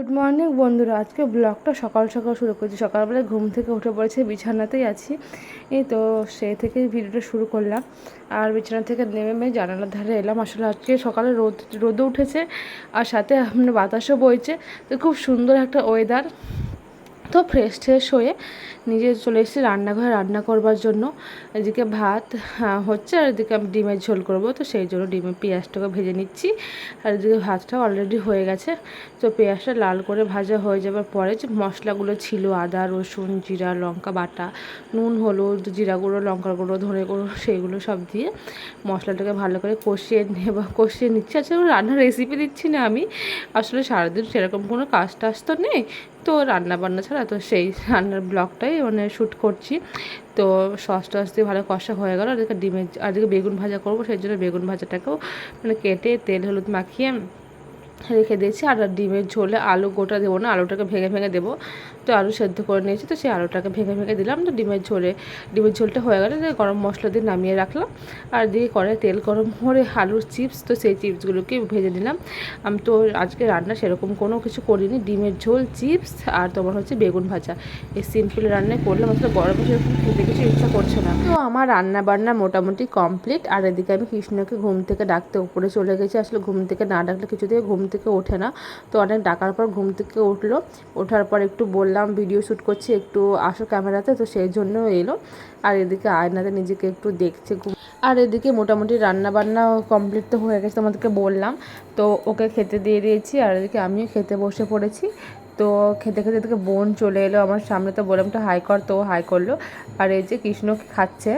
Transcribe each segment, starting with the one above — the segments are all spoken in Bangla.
গুড মর্নিং বন্ধুরা। আজকে ব্লগটা সকাল সকাল শুরু করছি। সকালবেলায় ঘুম থেকে উঠে পড়েছে, বিছানাতেই আছি। এই তো সেই থেকে ভিডিওটা শুরু করলাম। আর বিছানা থেকে নেমে জানালার ধারে এলাম। আসলে আজকে সকালে রোদ রোদও উঠেছে, আর সাথে মানে বাতাসও বইছে। তো খুব সুন্দর একটা ওয়েদার তো ফ্রেশ ট্রেশ হয়ে নিজে চলে এসেছি রান্নাঘরে রান্না করবার জন্য। এদিকে ভাত আহ, হচ্ছে আর এদিকে আমি ডিমের ঝোল করব। তো সেই জন্য ডিমের পেঁয়াজটাকে ভেজে নিচ্ছি। আর এদিকে ভাতটা অলরেডি হয়ে গেছে। তো পেঁয়াজটা লাল করে ভাজা হয়ে যাবার পরে যে মশলাগুলো ছিল আদা রসুন জিরা লঙ্কা বাটা নুন হলুদ জিরা গুঁড়ো লঙ্কার গুঁড়ো ধনে গুঁড়ো সেইগুলো সব দিয়ে মশলাটাকে ভালো করে কষিয়ে নেব কষিয়ে নিচ্ছি। আচ্ছা রান্নার রেসিপি দিচ্ছি না আমি। আসলে সারাদিন সেরকম কোনো কাজ টাজ তো নেই। তো রান্না বান্না ছাড়া, তো সেই রান্নার ব্লগটাই মানে শ্যুট করছি। তো সস টস দিয়ে ভালো কষা হয়ে গেল। আর ডিমের আর বেগুন ভাজা করব, সেই জন্য বেগুন ভাজাটাকেও মানে কেটে তেল, হলুদ মাখিয়ে রেখে দিয়েছি। আর ডিমের ঝোলে আলু গোটা দেবো না, আলুটাকে ভেঙে ভেঙে দেবো। তো আলু সেদ্ধ করে নিয়েছি, তো সেই আলুটাকে ভেঙে ভেঙে দিলাম। তো ডিমের ঝোলে, ডিমের ঝোলটা হয়ে গেলে দিয়ে গরম মশলা দিয়ে নামিয়ে রাখলাম। আর দিয়ে করে তেল গরম করে আলুর চিপস, তো সেই চিপসগুলোকে ভেজে নিলাম। আমি তো আজকে রান্না সেরকম কোনো কিছু করিনি। ডিমের ঝোল, চিপস আর তোমার হচ্ছে বেগুন ভাজা। এই সিম্পল রান্নায় করলাম আসলে গরমে সেরকম খেতে কিছু ইচ্ছা করছে না। তো আমার রান্না বান্না মোটামুটি কমপ্লিট আর এদিকে আমি কৃষ্ণকে ঘুম থেকে ডাকতে উপরে চলে গেছি। আসলে ঘুম থেকে না ডাকলে কিছুতেই ঘুম থেকে ওঠে না। তো অনেক ডাকার পর ঘুম থেকে উঠল। ওঠার পর একটু বললাম, ভিডিও শ্যুট করছি, একটু আসো ক্যামেরাতে। তো সেই জন্য এলো। আর এদিকে আয়নাতে নিজেকে একটু দেখছে আর এদিকে মোটামুটি রান্না বান্না কমপ্লিট তো হয়ে গেছে তোমাদেরকে বললাম। তো ওকে খেতে দিয়ে দিয়েছি, আর এদিকে আমিও খেতে বসে পড়েছি। তো খেতে খেতে এদিকে বোন চলে এলো। আমার সামনে তো বললাম তো হাই কর। তো হাই করল। আর এই যে কৃষ্ণ খাচ্ছে।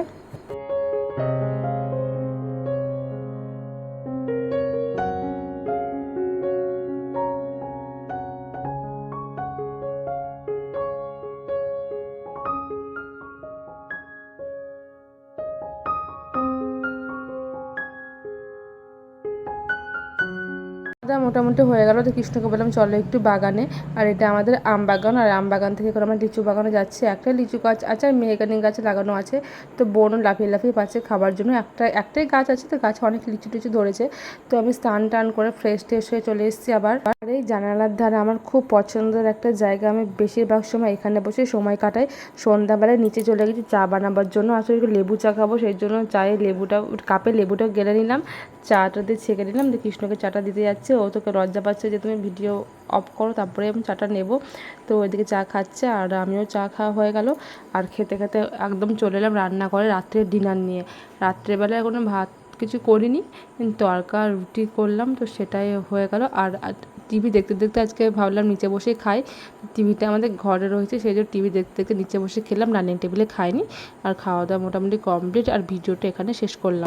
দাদা মোটামুটি হয়ে গেল। তো কৃষ্ণকে বললাম, চলো একটু বাগানে। আর এটা আমাদের আম বাগান। আর আম বাগান থেকে করে আমার লিচু বাগানে যাচ্ছে। একটা লিচু গাছ আছে আর মেহগানি গাছ লাগানো আছে। তো বোনও লাফিয়ে লাফিয়ে পাচ্ছে খাবার জন্য। একটা, একটাই গাছ আছে। তো গাছে অনেক লিচু টিচু ধরেছে। তো আমি স্নান টান করে ফ্রেশ ট্রেশ হয়ে চলে এসেছি আবার। আর এই জানালার ধারে আমার খুব পছন্দের একটা জায়গা। আমি বেশিরভাগ সময় এখানে বসে সময় কাটাই। সন্ধ্যাবেলায় নিচে চলে গেছি চা বানাবার জন্য। আসলে একটু লেবু চা খাব, সেই জন্য চায়ে লেবুটা, কাপে লেবুটা গেলে নিলাম। চাটা দিয়ে ছেঁকে নিলাম, দিয়ে কৃষ্ণকে চাটা দিতে যাচ্ছে। ও তোকে লজ্জা পাচ্ছে যে তুমি ভিডিও অফ করো, তারপরে আমি চাটা নেব। তো ওইদিকে চা খাচ্ছে আর আমিও চা খাওয়া হয়ে গেল। আর খেতে খেতে একদম চলে এলাম রান্না করে রাত্রের ডিনার নিয়ে। রাত্রেবেলায় কোনো ভাত কিছু করিনি, তরকা রুটি করলাম, তো সেটাই হয়ে গেল। আর টিভি দেখতে দেখতে আজকে ভাবলাম নিচে বসে খাই। টিভিটা আমাদের ঘরে রয়েছে, সেই জন্য টিভি দেখতে দেখতে নিচে বসে খেলাম, ডাইনিং টেবিলে খাইনি। আর খাওয়া দাওয়া মোটামুটি কমপ্লিট আর ভিডিওটা এখানে শেষ করলাম।